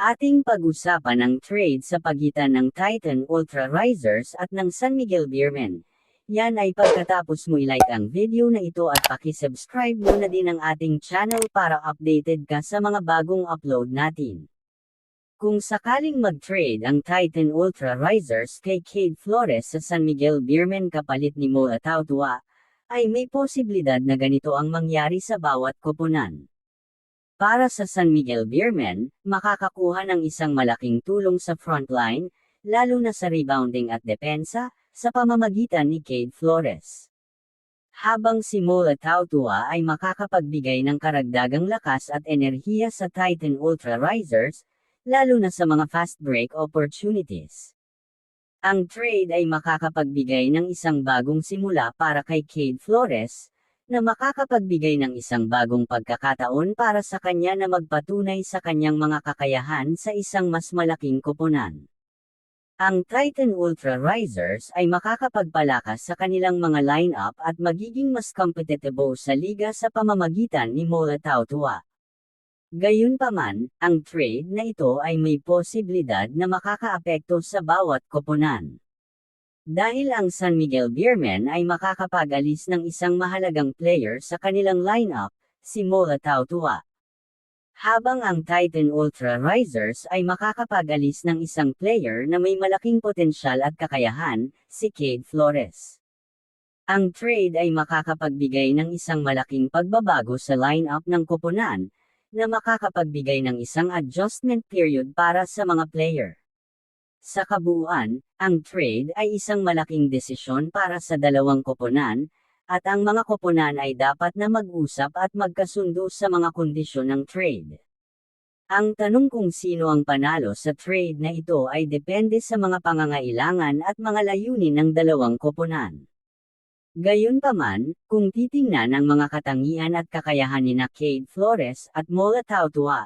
Ating pag-usapan ang trade sa pagitan ng Titan Ultra Risers at ng San Miguel Beermen. Yan ay pagkatapos mo ilike ang video na ito at pakisubscribe mo na din ang ating channel para updated ka sa mga bagong upload natin. Kung sakaling mag-trade ang Titan Ultra Risers kay Cade Flores sa San Miguel Beermen kapalit ni Mo Atautua, ay may posibilidad na ganito ang mangyari sa bawat koponan. Para sa San Miguel Beermen, makakakuha ng isang malaking tulong sa frontline, lalo na sa rebounding at depensa, sa pamamagitan ni Cade Flores. Habang si Mola Tautua ay makakapagbigay ng karagdagang lakas at enerhiya sa Titan Ultra Risers, lalo na sa mga fast break opportunities. Ang trade ay makakapagbigay ng isang bagong simula para kay Cade Flores, na makakapagbigay ng isang bagong pagkakataon para sa kanya na magpatunay sa kanyang mga kakayahan sa isang mas malaking koponan. Ang Titan Ultra Risers ay makakapagpalakas sa kanilang mga lineup at magiging mas competitive sa liga sa pamamagitan ni Mola Tautua. Gayunpaman, ang trade na ito ay may posibilidad na makakaapekto sa bawat koponan. Dahil ang San Miguel Beermen ay makakapag-alis ng isang mahalagang player sa kanilang lineup, si Mola Tautua. Habang ang Titan Ultra Risers ay makakapag-alis ng isang player na may malaking potensyal at kakayahan, si Cade Flores. Ang trade ay makakapagbigay ng isang malaking pagbabago sa lineup ng koponan, na makakapagbigay ng isang adjustment period para sa mga player. Sa kabuuan, ang trade ay isang malaking desisyon para sa dalawang koponan, at ang mga koponan ay dapat na mag-usap at magkasundo sa mga kondisyon ng trade. Ang tanong kung sino ang panalo sa trade na ito ay depende sa mga pangangailangan at mga layunin ng dalawang koponan. Gayunpaman, kung titingnan ang mga katangian at kakayahan ni Cade Flores at Mola Tautua,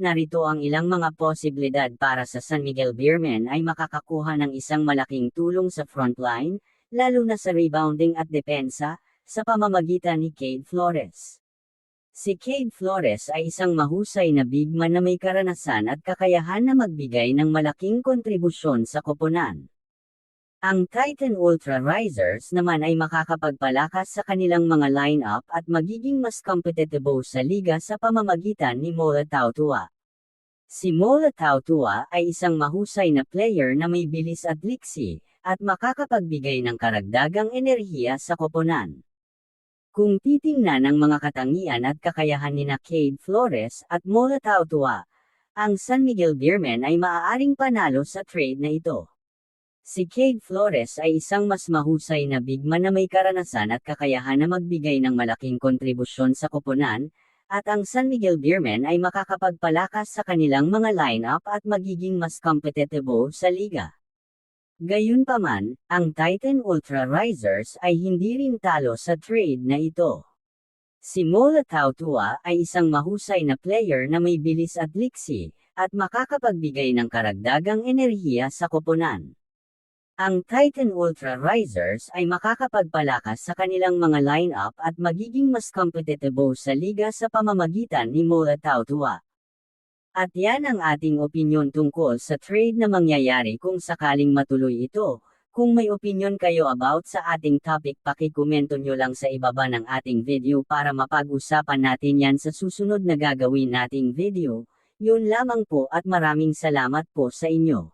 narito ang ilang mga posibilidad para sa San Miguel Beermen ay makakakuha ng isang malaking tulong sa frontline, lalo na sa rebounding at depensa, sa pamamagitan ni Cade Flores. Si Cade Flores ay isang mahusay na bigman na may karanasan at kakayahan na magbigay ng malaking kontribusyon sa koponan. Ang Titan Ultra Risers naman ay makakapagpalakas sa kanilang mga lineup at magiging mas competitive sa liga sa pamamagitan ni Mola Tautua. Si Mola Tautua ay isang mahusay na player na may bilis at liksi, at makakapagbigay ng karagdagang enerhiya sa koponan. Kung titingnan ang mga katangian at kakayahan ni Cade Flores at Mola Tautua, ang San Miguel Beermen ay maaaring panalo sa trade na ito. Si Cade Flores ay isang mas mahusay na bigman na may karanasan at kakayahan na magbigay ng malaking kontribusyon sa koponan, at ang San Miguel Beermen ay makakapagpalakas sa kanilang mga lineup at magiging mas competitive sa liga. Gayunpaman, ang Titan Ultra Risers ay hindi rin talo sa trade na ito. Si Mola Tautua ay isang mahusay na player na may bilis at liksi, at makakapagbigay ng karagdagang enerhiya sa koponan. Ang Titan Ultra Risers ay makakapagpalakas sa kanilang mga lineup at magiging mas competitive sa liga sa pamamagitan ni Mola Tautua. At yan ang ating opinyon tungkol sa trade na mangyayari kung sakaling matuloy ito. Kung may opinion kayo about sa ating topic pakikomento nyo lang sa ibaba ng ating video para mapag-usapan natin yan sa susunod na gagawin nating video. Yun lamang po at maraming salamat po sa inyo.